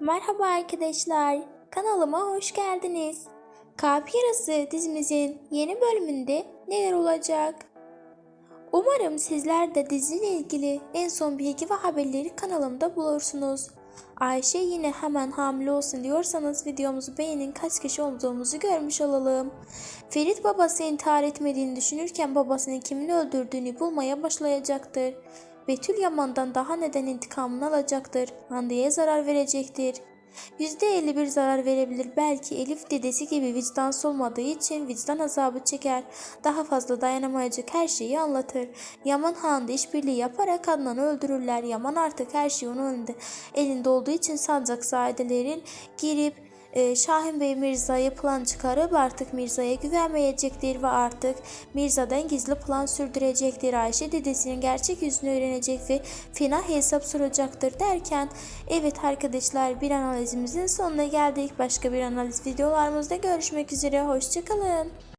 Merhaba arkadaşlar, kanalıma hoş geldiniz. Kalp Yarası dizimizin yeni bölümünde neler olacak? Umarım sizler de diziyle ilgili en son bilgi ve haberleri kanalımda bulursunuz. Ayşe yine hemen hamile olsun diyorsanız videomuzu beğenin kaç kişi olduğumuzu görmüş olalım. Ferit babası intihar etmediğini düşünürken babasının kimin öldürdüğünü bulmaya başlayacaktır. Betül Yaman'dan daha neden intikamını alacaktır. Hande'ye zarar verecektir. %51 zarar verebilir. Belki Elif dedesi gibi vicdansız olmadığı için vicdan azabı çeker. Daha fazla dayanamayacak her şeyi anlatır. Yaman Hande işbirliği yaparak Adnan'ı öldürürler. Yaman artık her şey onun önünde, elinde olduğu için Sancakzadelerin girip e, Şahin Bey Mirza'ya plan çıkarıp artık Mirza'ya güvenmeyecektir ve artık Mirza'dan gizli plan sürdürecektir. Ayşe dedesinin gerçek yüzünü öğrenecek ve fena hesap soracaktır derken evet arkadaşlar bir analizimizin sonuna geldik. Başka bir analiz videolarımızda görüşmek üzere. Hoşçakalın.